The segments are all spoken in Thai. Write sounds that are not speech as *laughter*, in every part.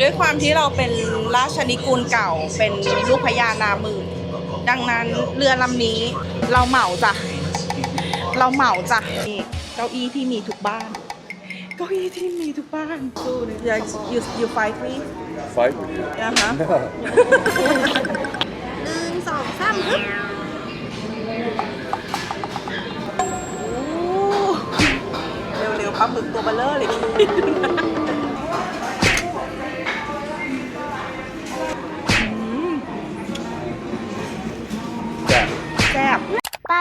ด้วยความที่เราเป็นราชนิกูลเก่า เป็นลูกพญานามือดังนั้นเรือลำนี้เราเหมาจ้ะ เราเหมาจ้ะนี่เก้าอี้ที่มีทุกบ้าน เก้าอี้ที่มีทุกบ้านดูนี่ you you fight me Fight with you. นะคะ หนึ่งสองสามฮึบโอ้เร็วๆปลาหมึกตัวเบลเลอร์เลยอื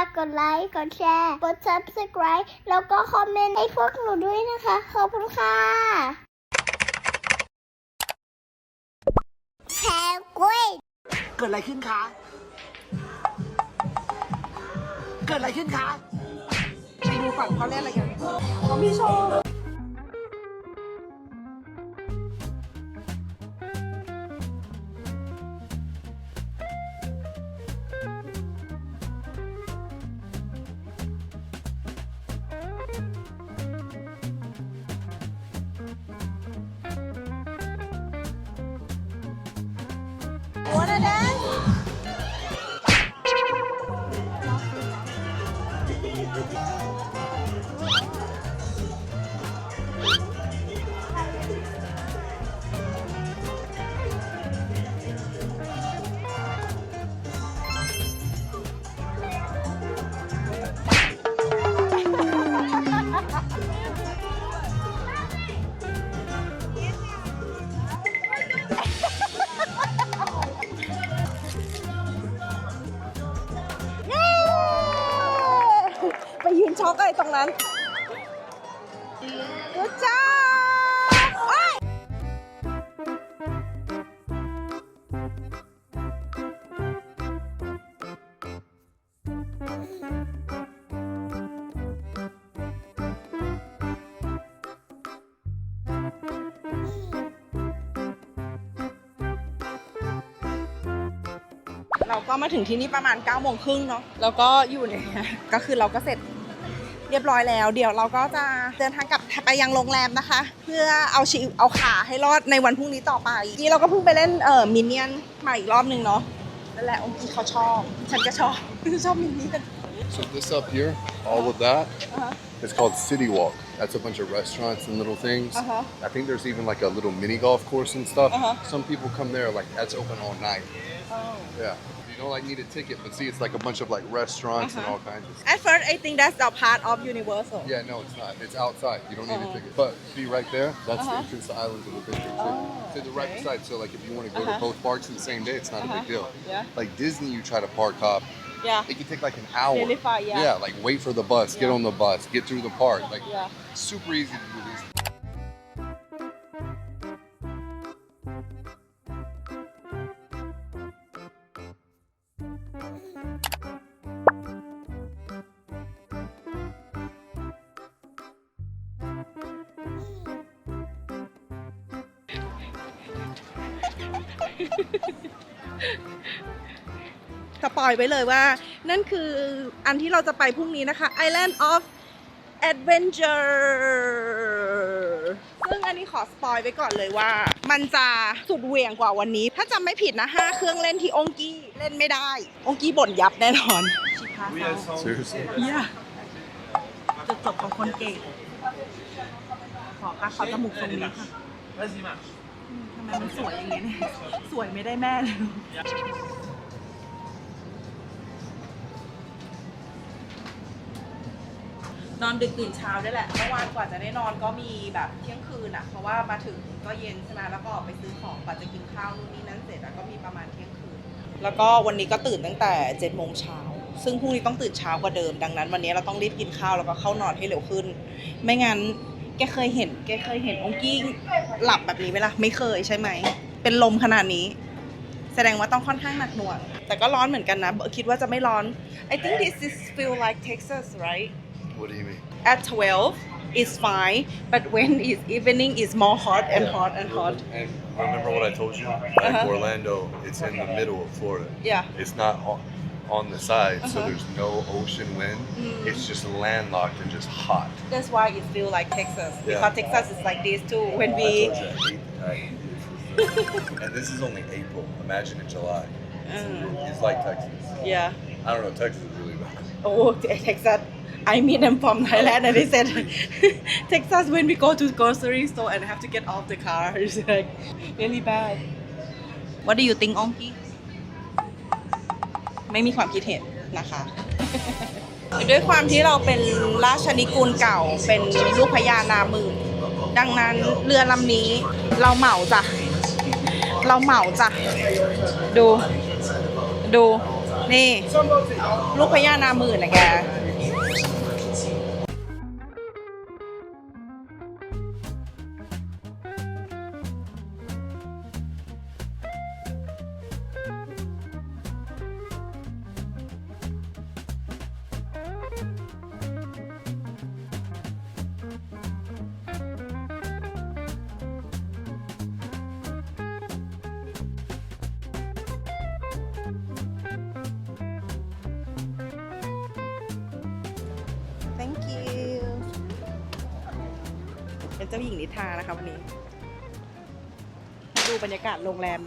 ากกดไลค์ กดแชร์ กด subscribe แล้วก็คอมเมนต์ให้พวกหนูด้วยนะคะ ขอบคุณค่ะแพรกล้วยเกิดอะไรขึ้นคะ เกิดอะไรขึ้นคะ ไปดูก่อนเขาเล่นอะไรกันเขามีโชว์ ก็มาถึงที่นี่ประมาณ9ก้าโมงครึ่งเนาะแล้วก็อยู่เนี่ยก็คือเราก็เสร็จเรียบร้อยแล้ว เดี๋ยวเราก็จะเดินทางกลับไปยังโรงแรมนะคะ เพื่อเอาชีวิตเอาขาให้รอดในวันพรุ่งนี้ต่อไปนี่เราก็เพิ่งไปเล่นเอ่อมินเนี่ยนมาอีกรอบนึงเนาะนั่นแหละองค์กีเขาชอบฉันก็ชอบชอบมินเนี่ยน So this up here, all of that, Uh-huh. it's called City Walk. That's a bunch of restaurants and little things. Uh-huh. I think there's even like a little mini golf course and stuff. Uh-huh. Some people come there like that's open all night. Oh. Yeah. Don't like need a ticket, but see, it's like a bunch of like restaurants and Uh-huh. all kinds of stuff. At first I think that's the part of Universal Yeah, no, it's not. It's outside. You don't need Uh-huh. a ticket. But see right there, that's Uh-huh. the entrance to Islands of Adventure. Oh, to the right okay. side. So like if you want to go Uh-huh. to both parks in the same day, it's not a Uh-huh. big deal. Yeah. Like Disney, you try to park hop, Yeah it can take like an hour. Far, yeah. like wait for the bus, get on the bus, get through the park. Like Yeah super easy to do these. อยไว้เลยว่า นั่นคืออันที่เราจะไปพรุ่งนี้นะคะ Island of Adventure ซึ่งอันนี้ขอสปอยไว้ก่อนเลยว่า มันจะสุดเหวี่ยงกว่าวันนี้ ถ้าจำไม่ผิดนะห้าเครื่องเล่นที่องกี้เล่นไม่ได้ องกี้บ่นยับแน่นอน ชิพาซา Seriously? เยี่ยจุดจบของคนเก่ง ขอค่ะขอจมูกตรงนี้ค่ะอืมทำไมมันสวยอย่างนี้เนี่ยสวยไม่ได้แม่เลย นอนดึกตื่นเช้าได้วยแหละเมื่อวานกว่าจะได้นอนก็มีแบบเที่ยงคืนอะเพราะว่ามาถึงก็เย็นใช่ไหมแล้วก็ออกไปซื้อของกว่าจะกินข้าวนู่นนี่นั่นเสร็จอะก็มีประมาณเที่ยงคืน แล้วก็วันนี้ก็ตื่นตั้งแต่7จ็ดโมงเช้าซึ่งพรุ่งนี้ต้องตื่นเช้ากว่าเดิมดังนั้น วันนี้เราต้องรีบกินข้าวแล้วก็เข้านอนให้เร็วขึ้น ไม่งั้นแกเคยเห็น แกเคยเห็นองค์กี้หลับแบบนี้ไหมล่ะไม่เคยใช่ไหมเป็นลมขนาดนี้ แสดงว่าต้องค่อนข้างหนักหน่วง แต่ก็ร้อนเหมือนกันนะคิดว่าจะไม่ร้อน I think this is feel like Texas right What do you mean? at 12 is fine but when it's evening it's more hot and hot and hot And remember what I told you? Like Uh-huh. Orlando, it's in the middle of Florida. yeah It's not on, on the side, so Uh-huh. there's no ocean wind. Mm. It's just landlocked and just hot. that's why it feel like Texas Yeah. because Texas is like this too when we told you, I *laughs* hate, I hate it. And this is only April. Imagine in July. Mm. It's like Texas. yeah I don't know. Texas is really bad. oh *laughs* Texas I mean I'm from Thailand and they said Texas when we go to grocery store and have to get off the car it's like really bad What do you think องกี้ไม่มีความคิดเห็นนะคะ ด้วยความที่เราเป็นราชนิกูลเก่าเป็นลูกพญานามือ ดังนั้นเรือลำนี้เราเหมาจ้ะ เราเหมาจ้ะ ดู ดู นี่ ลูกพญานามือนะแก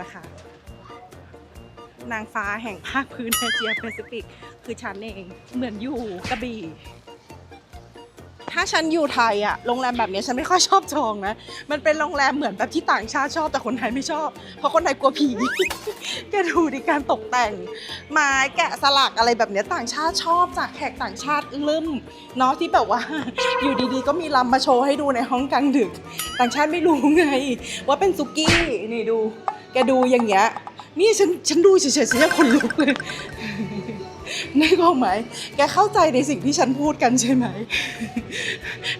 นะคะ นางฟ้าแห่งภาคพื้นเอเชียแปซิฟิก คือฉันเองเหมือนอยู่กระบี่ ถ้าฉันอยู่ไทยอะโรงแรมแบบนี้ฉันไม่ค่อยชอบจองนะ มันเป็นโรงแรมเหมือนแบบที่ต่างชาติชอบแต่คนไทยไม่ชอบ เพราะคนไทยกลัวผีแกดูดิการตกแต่ง ไม้แกะสลักอะไรแบบนี้ต่างชาติชอบจากแขกต่างชาติลืมเนาะที่แบบว่า อยู่ดีๆ ก็มีลำมาโชว์ให้ดูในห้องกลางดึก ต่างชาติไม่รู้ไง ว่าเป็นซุกี้นี่ดู แกดูอย่างเงี้ย นี่ฉันฉันดูเฉยๆฉันยังขนลุกเลยในึกออกไหมแกเข้าใจในสิ่งที่ฉันพูดกันใช่ไหม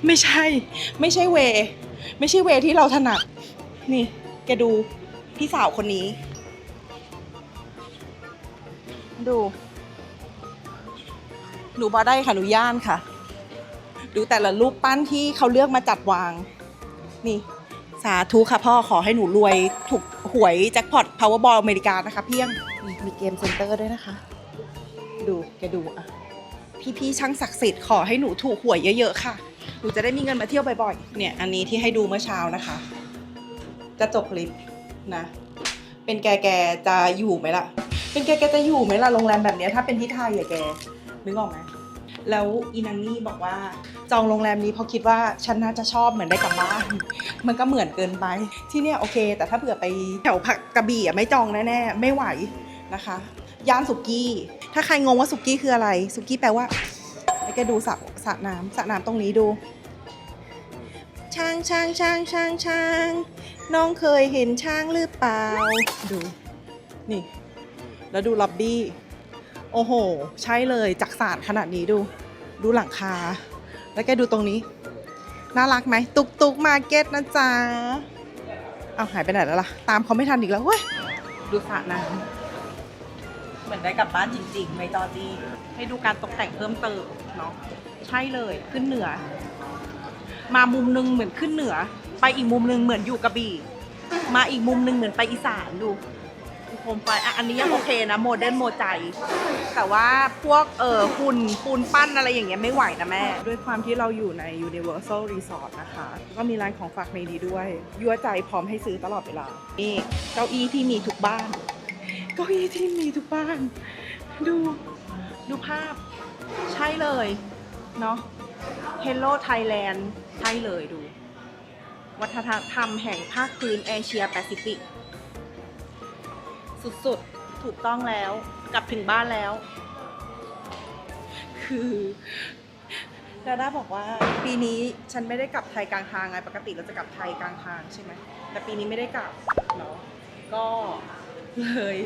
ไม่ใช่ ไม่ใช่เว ไม่ใช่เวที่เราถนัด นี่ แกดูพี่สาวคนนี้ ดูหนูบอได้ค่ะหนูย่านค่ะ ดูแต่ละรูปปั้นที่เขาเลือกมาจัดวาง นี่ สาธุค่ะพ่อขอให้หนูรวยถูกหวยแจ็คพอตพาวเวอร์บอลอเมริกานะคะเพียงนี่มีเกมเซ็นเตอร์ด้วยนะคะ ดูแกดูอะ พี่ๆช่างศักดิ์สิทธิ์ขอให้หนูถูกหวยเยอะๆค่ะ หนูจะได้มีเงินมาเที่ยวบ่อยๆ เนี่ย อันนี้ที่ให้ดูเมื่อเช้านะคะจะจบคลิปนะ เป็นแกแกจะอยู่ไหมล่ะ เป็นแกแกจะอยู่ไหมล่ะโรงแรมแบบเนี้ยถ้าเป็นที่ไทยอะแก นึกออกไหม แล้วอีนันนี่บอกว่าจองโรงแรมนี้เพราะคิดว่าฉันน่าจะชอบเหมือนได้กลับบ้าน มันก็เหมือนเกินไป ที่เนี่ยโอเค แต่ถ้าเผื่อไปแถวผักกระบี่อะไม่จองแน่ๆไม่ไหวนะคะย่านสุกี้ ถ้าใครงงว่าสุกี้คืออะไร สุกี้แปลว่าให้แกดูสระสระน้ำสระน้ำตรงนี้ดูช้างช้างช้างช้างช้างน้องเคยเห็นช้างหรือเปล่า ดู นี่ แล้วดูล็อบบี้ โอ้โห ใช่เลยจักสารขนาดนี้ดู ดูหลังคา แล้วแกดูตรงนี้ น่ารักไหม ตุกตุกมาเก็ตนะจ๊ะ เอาหายไปไหนแล้วล่ะ ตามเขาไม่ทันอีกแล้วเว้ย ดูสระน้ำเหมือนได้กลับบ้านจริงๆไม่จอจีให้ดูการตกแต่งเพิ่มเติมเนาะ ใช่เลยขึ้นเหนือ มามุมหนึงเหมือนขึ้นเหนือ ไปอีกมุมหนึงเหมือนอยู่กระบี่ มาอีกมุมหนึงเหมือนไปอีสานดู โคมไฟอะอันนี้ยังโอเคนะโมเดิร์นโมใจ แต่ว่าพวกเออหุ่นปูนปั้นอะไรอย่างเงี้ยไม่ไหวนะแม่ ด้วยความที่เราอยู่ใน Universal Resort นะคะ ก็มีร้านของฝากในนี้ด้วย ยั่วใจพร้อมให้ซื้อตลอดเวลา นี่เก้าอี้ที่มีทุกบ้าน เก้าอี้ที่มีทุกบ้าน ดูดูภาพ ใช่เลย เนาะ Hello Thailand ใช่เลยดู วัฒนธรรมแห่งภาคพื้นเอเชียแปซิฟิก สุดๆ ถูกต้องแล้ว กลับถึงบ้านแล้ว คือดาด้าบอกว่า ปีนี้ฉันไม่ได้กลับไทยกลางทางไงปกติเราจะกลับไทยกลางทางใช่ไหมแต่ปีนี้ไม่ได้กลับเนาะก็เลย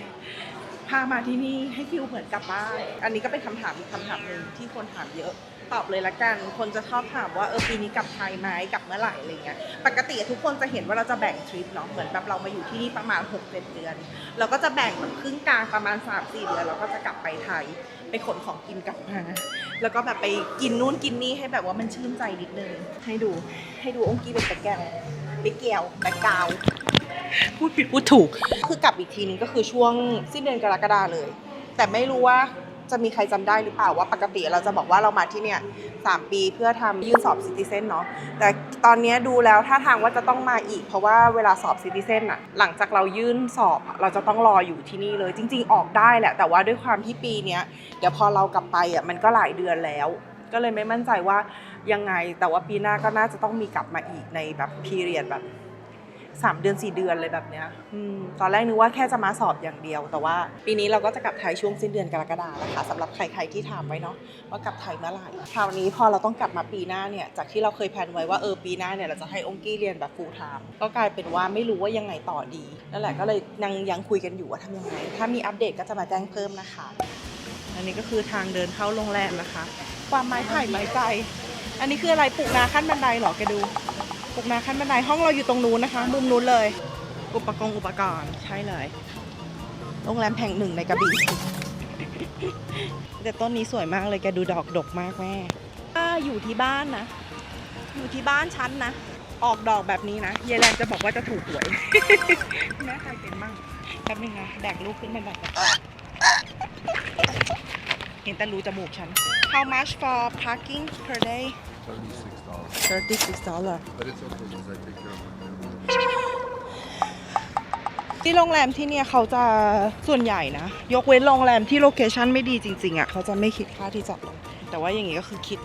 พามาที่นี่ให้ฟิลเหมือนกลับบ้านอันนี้ก็เป็นคำถามอีกคำถามหนึ่งที่คนถามเยอะ ตอบเลยละกัน คนจะชอบถามว่าเออปีนี้กลับไทยไหมกลับเมื่อไหร่อะไรเงี้ยปกติทุกคนจะเห็นว่าเราจะแบ่งทริปเนาะเหมือนแบบเรามาอยู่ที่นี่ประมาณ6กเดือน เราก็จะแบ่งแบบครึ่งกลางประมาณ3-4เดือนเราก็จะกลับไปไทยไปขนของกินกลับมาแล้วก็แบบไปกินนู่นกินนี่ให้แบบว่ามันชื่นใจนิดนึงให้ดูให้ดูองค์กี้เป็นตะแกรงไปเกี่ยวแบกกาวพูดผิดพูดถูก คือกลับอีกทีนึงก็คือช่วงสิ้นเดือนกรกฎาเลย แต่ไม่รู้ว่า จะมีใครจำได้หรือเปล่าว่าปกติเราจะบอกว่าเรามาที่เนี่ย3ปีเพื่อทำยื่นสอบซิติเซนเนาะแต่ตอนนี้ดูแล้วถ้าทางว่าจะต้องมาอีก เพราะว่าเวลาสอบซิติเซนอะหลังจากเรายื่นสอบอะเราจะต้องรออยู่ที่นี่เลยจริง ๆ ออกได้แหละ แต่ว่าด้วยความที่ปีเนี้ยเดี๋ยวพอเรากลับไปอะมันก็หลายเดือนแล้ว ก็เลยไม่มั่นใจว่ายังไงแต่ว่าปีหน้าก็น่าจะต้องมีกลับมาอีกในแบบพีเรียดแบบ สามเดือนสี่เดือนเลยแบบเนี้ยอตอนแรกนึกว่าแค่จะมาสอบอย่างเดียว แต่ว่า ปีนี้เราก็จะกลับไทยช่วงสิ้นเดือนกรกฎาคมนะคะสำหรับใครๆที่ถามไว้เนาะว่ากลับไทยเมื่อไหร่คราวนี้พอเราต้องกลับมาปีหน้าเนี่ยจากที่เราเคยแพลนไว้ว่าเออปีหน้าเนี่ยเราจะให้องกี้เรียนแบบ full time ก็กลายเป็นว่าไม่รู้ว่ายังไงต่อดีนั่นแหละก็เลยยังยังคุยกันอยู่ว่าทำยังไง ถ้ามีอัปเดตก็จะมาแจ้งเพิ่มนะคะ อันนี้ก็คือทางเดินเข้าโรงแรมนะคะ ความไม้ไผ่ไม้ใจอันนี้คืออะไรปลูกนาขั้นบันไดเหรอแกดู ปลูกนาขั้นบันไดห้องเราอยู่ตรงนู้นนะคะ มุมนู้นเลย อุปกรณ์อุปกรณ์ใช่เลย โรงแรมแห่งหนึ่งในกระบี่แต่ต้นนี้สวยมากเลยแกดูดอกดกมากแม่ถ้าอยู่ที่บ้านนะ อยู่ที่บ้านฉันนะ ออกดอกแบบนี้นะเยายแลนจะบอกว่าจะถูกหวยแม่ใครเป็นบ้างแป๊บนึงนะแดกลูกขึ้นไปแบบ ห็นแต่รูจมูกฉัน How much for parking per day Thirty-six dollars. 36 dollar But it's okay because I take care of my family. ที่โรงแรมที่เนี่ยเขาจะส่วนใหญ่นะ ยกเว้นโรงแรมที่โลเคชั่นไม่ดีจริง ๆอะเขาจะไม่คิดค่าที่จอดรถแต่ว่าอย่างงี้ก็คือคิด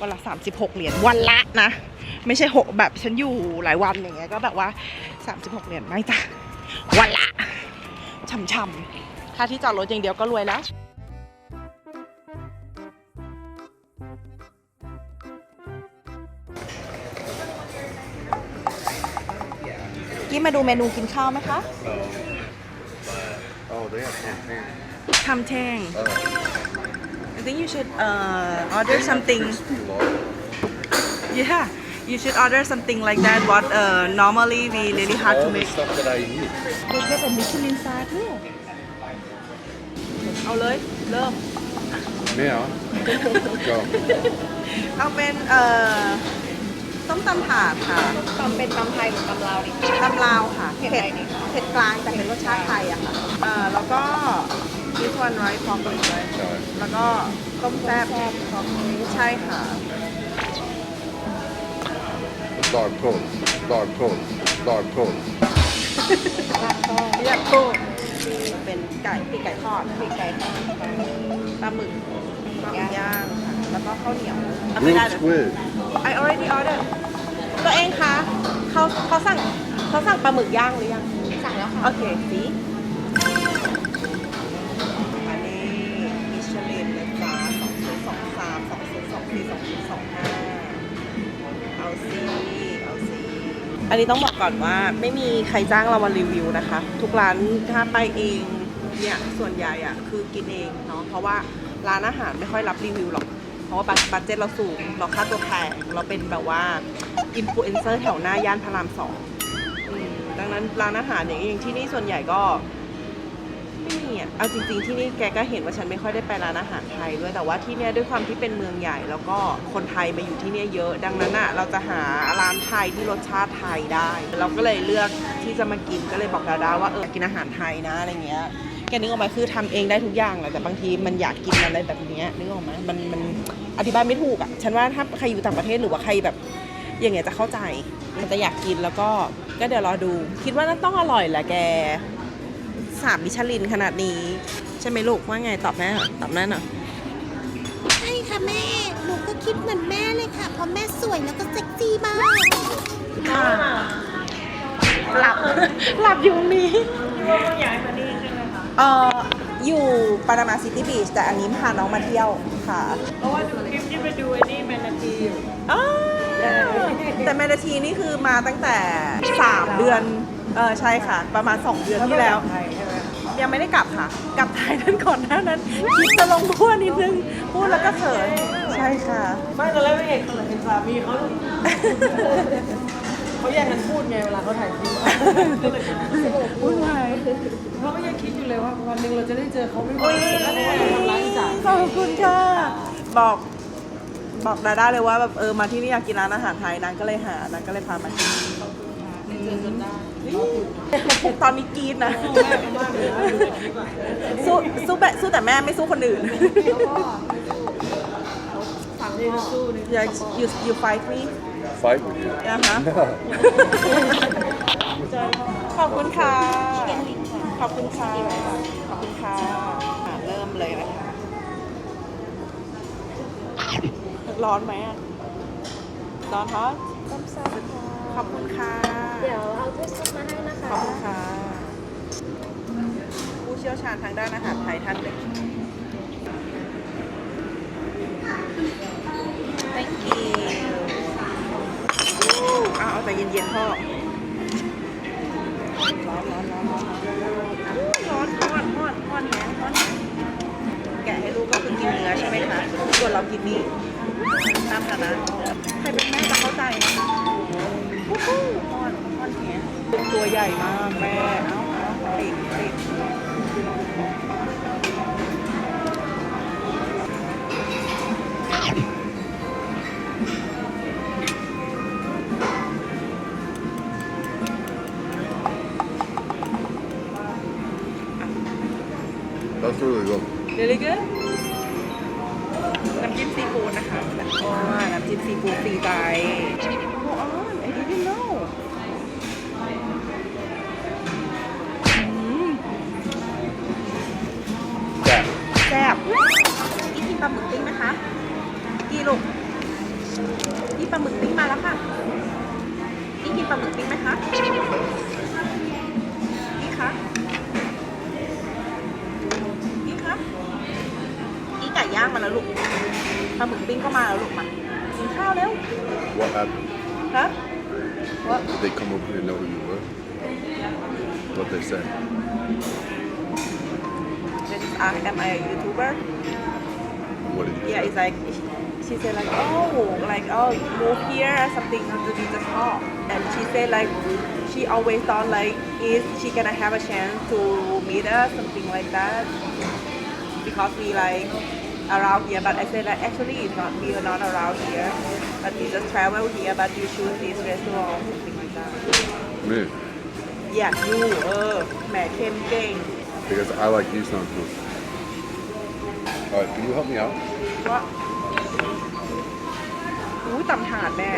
วันละ 36 เหรียญวันละนะ ไม่ใช่หกแบบฉันอยู่หลายวันอย่างเงี้ยก็แบบว่า 36 เหรียญไม่จ้ะวันละช่ำๆค่าที่จอดรถอย่างเดียวก็รวยแล้ว กี้มาดูเมนูกินข้าวไหมคะ Oh, they have champagne. ทำแท่ง Oh, I think you should uh, order something crispy log. yeah you should order something like that what uh, normally we really hard to All the make stuff that I eat. คุณแค่เป็นมิชลินซาร์ด้วยเอาเลย เริ่ม Meow. Go. เอาเป็นเอ่อ ต้มตำถาดค่ะตำเป็นตำไทยหรือตำลาวดิ ตำลาวค่ะเผ็ดอะไรนี่เผ็ดกลางแต่เป็นรสชาติไทยอะค่ะเอ่อแล้วก็ this one right pork rib เลยใช่แล้วก็ต้มแซ่บใช่ค่ะ Dark toast. Dark toast. Dark toast. เรียกโคตรเป็นไก่ปีกไก่ทอดปีกไก่ทอดปลาหมึกปลาหมึกย่างค่ะแล้วก็ข้าวเหนียวเอาไม่ได้ Grilled เลย squid. I already ordered ตัวเองคะเขาเขาสั่งเขาสั่งปลาหมึกย่างหรือยัง สั่งแล้วค่ะ โอเคสีอันนี้มิชลินนะจ๊ะสองศูนย์สองสามสองศูนย์สองสี่สองศูนย์สองห้าเอาสิเอาสิอันนี้ต้องบอกก่อนว่าไม่มีใครจ้างเรามารีวิวนะคะ ทุกร้านถ้าไปเองเนี่ยส่วนใหญ่อะคือกินเองเนาะเพราะว่าร้านอาหารไม่ค่อยรับรีวิวหรอก เพราะว่าบัตบัตเจ็ตเราสูง เราค่าตัวแพงเราเป็นแบบว่าอินฟลูเอนเซอร์แถวหน้าย่านพระรามสองดังนั้นร้านอาหารอย่างอย่างที่นี่ส่วนใหญ่ก็ ไม่มีอะเอาจริงๆที่นี่แกก็เห็นว่าฉันไม่ค่อยได้ไปร้านอาหารไทยด้วยแต่ว่าที่เนี่ยด้วยความที่เป็นเมืองใหญ่ แล้วก็คนไทยมาอยู่ที่เนี่ยเยอะ ดังนั้นอะเราจะหาร้านไทยที่รสชาติไทยได้ เราก็เลยเลือกที่จะมากินก็เลยบอกดาดาว่าเออกินอาหารไทยนะอะไรเงี้ยแกนึกออกไหมคือทำเองได้ทุกอย่างแหละแต่บางทีมันอยากกินอะไรแบบนี้นึกออกไหมมันมันอธิบายไม่ถูกอะฉันว่าถ้าใครอยู่ต่างประเทศหรือว่าใครแบบอย่างเงี้ยจะเข้าใจมันจะอยากกินแล้วก็ก็เดี๋ยวรอดู คิดว่าน่าต้องอร่อยแหละแก สามมิชลินขนาดนี้ ใช่ไหมลูกว่าไงตอบแม่หน่อยตอบแม่หน่อยใช่ค่ะแม่หนูก็คิดเหมือนแม่เลยค่ะ เพราะแม่สวยแล้วก็เซ็กซี่มากหลับหลับอยู่ตรงนี้ย้ายมานี่ใช่ไหมคะเอ่ออยู่ปานามาซิตี้บีชแต่อันนี้พาน้องมาเที่ยวค่ะ เพราะว่าดูคลิปที่ไปดูไอ้นี่แมนนาทีอยู่อ้าวแต่แมนาทีนี่คือมาตั้งแต่ 3 เดือน เออใช่ค่ะ ประมาณ 2 เดือนที่แล้วไท ยใช่ไหมยังไม่ได้กลับค่ะ กลับไทยนั้นก่อนหน้านั้นคิดจะลงพัวนิดนึง พูดแล้วก็เขิน ใช่ค่ะ ไม่ตอนแรกไม่เห็นเห็นสามีเขาเขาแย่งกันพูดไงเวลาเขาถ่ายคลิปวุ่นวายเราก็ยังคิดอยู่เลยว่าวันหนึ่งเราจะได้เจอเขาไม่บ่อยแล้วเพราะว่าเราทำร้านอีสานขอบคุณค่ะ บอกบอกดาด้าเลยว่าแบบเออมาที่นี่อยากกินร้านอาหารไทยนางก็เลยหานางก็เลยพามาที่นี่ ตอนนี้กรีดนะสู้สู้แบบสู้แต่แม่ไม่สู้คนอื่นฝั่งนี้นี่ก็สู้นี่ yeah you you fight me Fight with you. นะคะ ขอบคุณค่ะ ขอบคุณค่ะ ขอบคุณค่ะอะ เริ่มเลยนะคะ ร้อนไหมอะร้อนฮอตต้มซอสค่ะ ขอบคุณค่ะ เดี๋ยวเอาถ้วยซุปมาให้นะคะ ขอบคุณค่ะ ผู้เชี่ยวชาญทางด้านอาหารไทยท่านหนึ่ง thank you เอาเอาแต่เย็นๆพ่อ ร้อนร้อนร้อนร้อนร้อนร้อนร้อนร้อนแฮะร้อนแฮะแกะให้ลูกก็คือกินเนื้อใช่ไหมคะส่วนเรากินนี่ตามฐานะใครเป็นแม่จะเข้าใจนะคะ วู้อนร้อนแฮะตัวใหญ่มากแม่ เอ้าเอ้าติดติดอะ That's really good. really good น้ำจิ้มซีฟู้ดนะคะอ๋อน้ำจิ้มซีฟู้ดฟรีใปลาหมึกปิ้งไหมคะ นี่คะ นี่คะนี่ไก่ย่างมาแล้วลูก ปลาหมึกปิ้งก็มาแล้วลูกมากินข้าวเร็ว What happened? ฮะ Did they come over here and know who you were? What they say? They just ask am I a YouTuber What did you Yeah, say? it's like she said like oh like oh move here or something to be the top, and she said like she always thought like is she gonna have a chance to meet us something like that because we like around here, but I said like actually it's not we are not around here, but we just travel here, but you choose this restaurant something like that. Me. Yeah, you เออแหมเข้มเก่ง Because I like you sound cool. Alright, can you help me out? ว่ าอุ้ยตำถาดแม่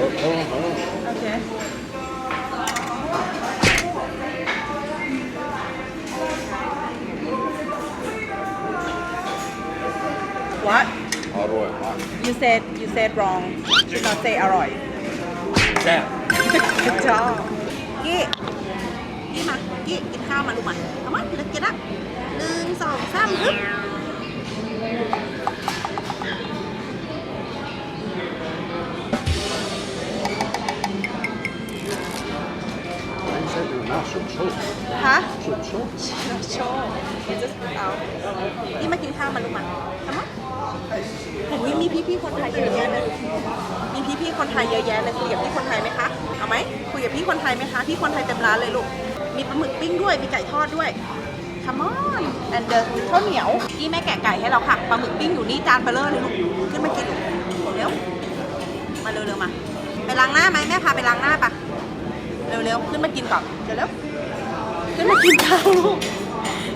Oh, hold on, hold on. โอเค What Alright. you said you said wrong should not say อร่อย Yeah. ชอบกี้กี้มากี้กินข้าวมาลูกมาเอามาเลิกกินละหนึ่งส องสามฮึบ Why you say they're not so show? ฮะ So show. โชว์เดี๋ยวจะเอานี่มากินข้าวมาลูกมาทำไมเห็นมีมีพี่ๆคนไทยเยอะแยะเลยมีพี่ๆคนไทยเยอะแยะเลยคุยกับพี่คนไทยไหมคะ เอาไหมคุยกับพี่คนไทยไหมคะ พี่คนไทยเต็มร้านเลยลูก มีปลาหมึกปิ้งด้วย มีไก่ทอดด้วย Come on and the ข้าวเหนียวนี่แม่แกะไก่ให้เราค่ะปลาหมึกปิ้งอยู่นี่จานเบลเลอร์เลยลูกขึ้นมากินเร็วมาเร็วๆมาไปล้างหน้าไหมแม่พาไปล้างหน้าปะเร็วๆขึ้นมากินก่อนเร็วๆขึ้นมากินข้าวลูก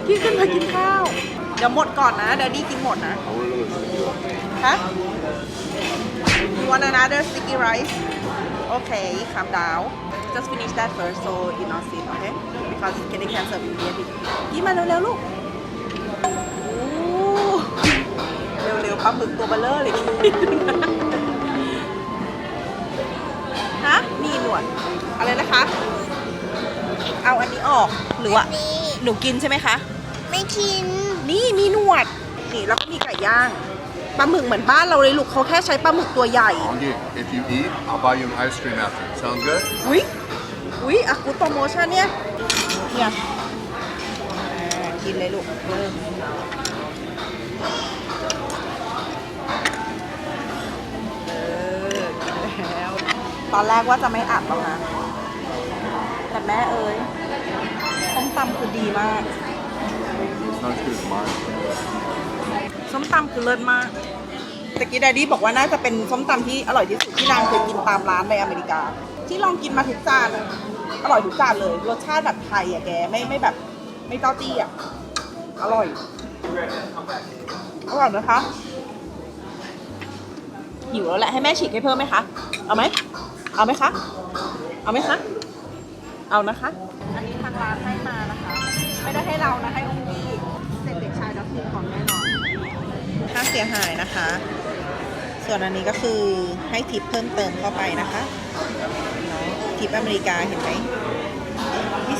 พี่ขึ้นมากินข้าว เดี๋ยวหมดก่อนนะเดี๋ยวดี้กินหมดนะฮะ You want another sticky rice? Okay, calm down. Just finish that first so you not sick, okay? Because it's getting cancer immediately. กินมาเร็วๆลูกโอ้เร็วๆปลาหมึกตัวเบลเลอร์เลยฮะนี่หนวดอะไรนะคะ เอาอันนี้ออกหรือว่านี่หนูกินใช่ไหมคะ ไม่กิน นี่มีหนวด นี่แล้วก็มีไก่ย่างปลาหมึกเหมือนบ้านเราเลยลูกเขาแค่ใช้ปลาหมึกตัวใหญ่ Ongi, if you eat, I'll buy you an ice cream after. Sounds good? อุ้ย อุ้ยอะกูโปรโมชั่นเนี่ย เนี่ยอ่ากินเลยลูกเริ่มเออกินแล้ว ตอนแรกว่าจะไม่อัดแล้วนะ แต่แม่เอ้ยส้มตำคือดีมาก It's not as good as mine. ส้มตำคือเลิศมากตะกี้แดดดี้บอกว่าน่าจะเป็นส้มตำที่อร่อยที่สุดที่นางเคยกินตามร้านในอเมริกา ที่ลองกินมาทุกจานอะอร่อยทุกจานเลย รสชาติแบบไทยอะแกไม่ไม่แบบ ไม่เจ้าจี้อะอร่อยอร่อยนะคะหิวแล้วแหละให้แม่ฉีกให้เพิ่มไหมคะเอาไหมเอาไหมคะเอาไหมคะเอานะคะ อันนี้ทางร้านให้มานะคะ ไม่ได้ให้เรานะให้องค์ดีเสร็จเด็กชายดับถูกของแน่นอนค่าเสียหายนะคะ ส่วนอันนี้ก็คือให้ทิปเพิ่มเติมเข้าไปนะคะ ทิปอเมริกาเห็นไหม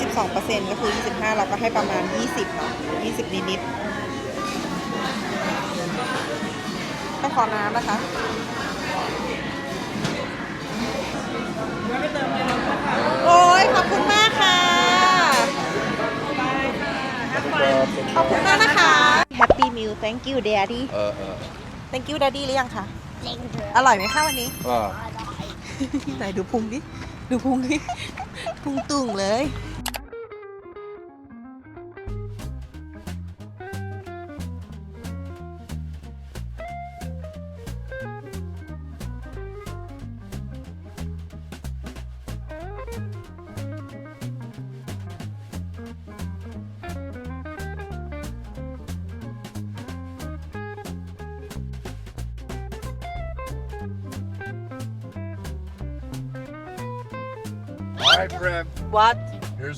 22%ก็คือ 25 เราก็ให้ประมาณ 20เนาะ20 นิดๆก็ขอน้ำนะคะโอ้ยขอบคุณมากค่ะ ขอบคุณมากนะคะ Happy Meal thank you daddy Uh, uh, thank you daddy หรือยังคะเล่งเถอร่อยไหมคะวันนี้ ah. ไหนดูพุงดิ ดูพุงที่พุงตุ่งเลย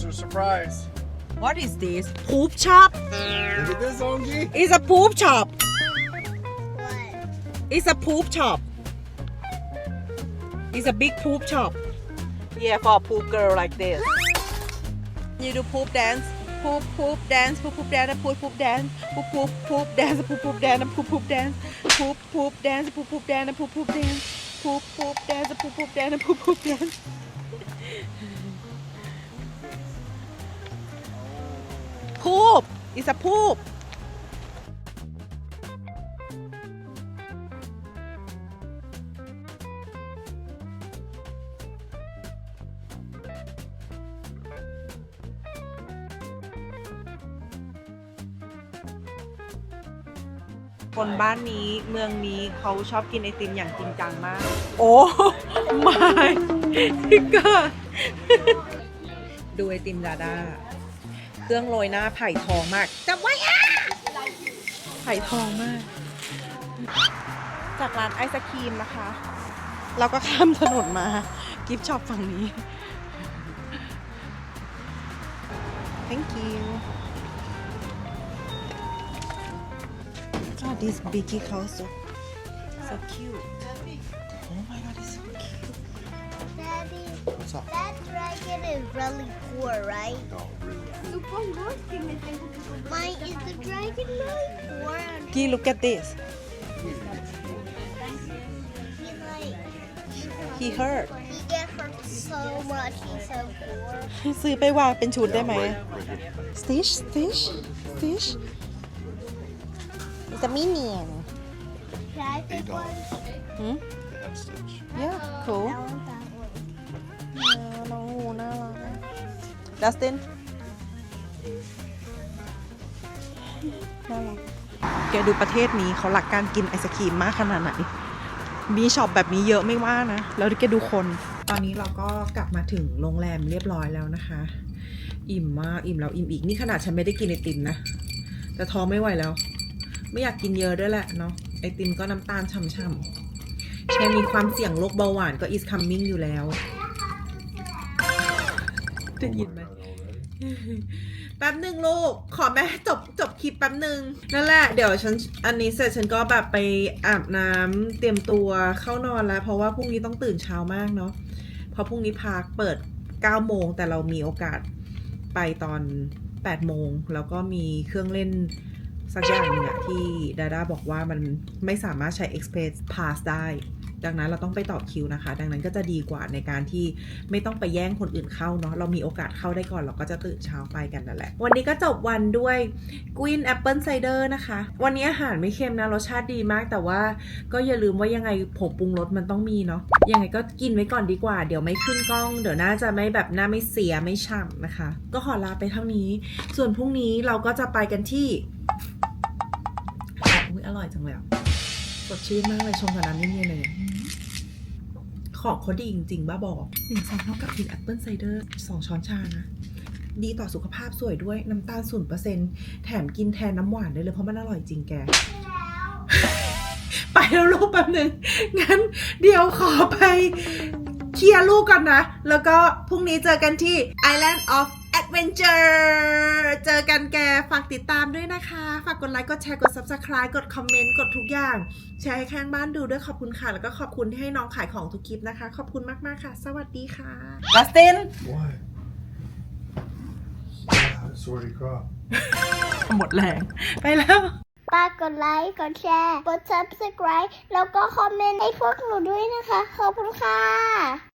Here's surprise. What is this Poop shop Look at this, Ongi. It's a poop shop What? It's a poop shop It's a big poop shop Yeah for a poop girl like this You do poop dance poop poop dance poop poop dance poop poop dance poop poop poop dance poop poop dance poop poop dance poop poop dance poop poop dance poop poop dance poop poop dance poop poop dance poop poop dance poop It's a poop คนบ้านนี้เมืองนี้เขาชอบกินไอติมอย่างจริงจังมาก โอ้ไม่ก็ดูไอติมดาด้า เครื่องโรยหน้าไผ่ทองมากจับไว้อะไผ่ทองมาก จากร้านไอศครีมนะคะ เราก็ข้ามถนนมา กิฟช็อปฝั่งนี้ thank you God this biggie cow so so cute What's up? that dragon is really poor, right? No, really. Why is the dragon really poor? And Gee, look at this he like he hurt he get hurt so much. He's so poor. ซื้อไปวางเป็นชุดได้ไหม Right, right here. Stitch Stitch Stitch It's a minion Can I take Eight one? dollars. Hmm? They have Stitch. Yeah cool ดัสตินน่ารักแกดูประเทศนี้เขาหลักการกินไอศครีมมากขนาดไหน มีช็อปแบบนี้เยอะไม่ว่านะ แล้วแกดูคน ตอนนี้เราก็กลับมาถึงโรงแรมเรียบร้อยแล้วนะคะ อิ่มมาก อิ่มแล้วอิ่มอีก นี่ขนาดฉันไม่ได้กินไอติมนะ แต่ท้องไม่ไหวแล้ว ไม่อยากกินเยอะด้วยแหละเนาะ ไอติมก็น้ำตาลช่ำๆแค่มีความเสี่ยงโรคเบาหวานก็ is coming อยู่แล้ว ได้ยินไหมแป๊บหนึ่งลูก ขอแม่จบจบคลิปแป๊บหนึ่งนั่นแหละเดี๋ยวฉันอันนี้เสร็จฉันก็แบบไปอาบน้ำเตรียมตัวเข้านอนแล้ว เพราะว่าพรุ่งนี้ต้องตื่นเช้ามากเนาะเพราะพรุ่งนี้พาร์คเปิด9โมงแต่เรามีโอกาสไปตอน8โมงแล้วก็มีเครื่องเล่นสักอย่างนึงอะที่ดาด้าบอกว่ามันไม่สามารถใช้ Express Pass ได้ ดังนั้นเราต้องไปต่อคิวนะคะ ดังนั้นก็จะดีกว่าในการที่ไม่ต้องไปแย่งคนอื่นเข้าเนาะเรามีโอกาสเข้าได้ก่อนเราก็จะตื่นเช้าไปกันนั่นแหละ วันนี้ก็จบวันด้วยกวินแอปเปิลไซเดอร์นะคะ วันนี้อาหารไม่เค็มนะรสชาติดีมาก แต่ว่าก็อย่าลืมว่ายังไงผงปรุงรสมันต้องมีเนาะยังไงก็กินไว้ก่อนดีกว่า เดี๋ยวไม่ขึ้นกล้อง เดี๋ยวน่าจะไม่แบบหน้าไม่เสียไม่ฉ่ำนะคะ ก็ขอลาไปเท่านี้ ส่วนพรุ่งนี้เราก็จะไปกันที่อุ๊ยอร่อยจังเลยอะสดชื่นมากเลยชงกับน้ำเย็นๆเลย ของเขาดีจริงๆ บ้าบอกหนึ่งซองเท่ากับกินแอปเปิลไซเดอร์สองช้อนชานะ ดีต่อสุขภาพสวยด้วยน้ำตาลศูนเปอร์เซ็นแถมกินแทนน้ำหวานได้เลย เพราะมันอร่อยจริงแก ไปแล้วลูกแป๊บนึง งั้นเดี๋ยวขอไปเคลียร์ลูกก่อนนะ แล้วก็พรุ่งนี้เจอกันที่ Island of Adventure เจอกันแกฝากติดตามด้วยนะคะ ฝากกดไลค์ กดแชร์ กด Subscribe กดคอมเมนต์ กดทุกอย่าง แชร์ให้ข้างบ้านดูด้วยขอบคุณค่ะ แล้วก็ขอบคุณที่ให้น้องขายของทุกคลิปนะคะ ขอบคุณมาก ๆ ค่ะ สวัสดีค่ะลัสติน Why? Yeah, it's already cropped. หมดแรง ไปแล้วฝากกดไลค์ กดแชร์ กด subscribe แล้วก็คอมเมนต์ให้พวกหนูด้วยนะคะ ขอบคุณค่ะ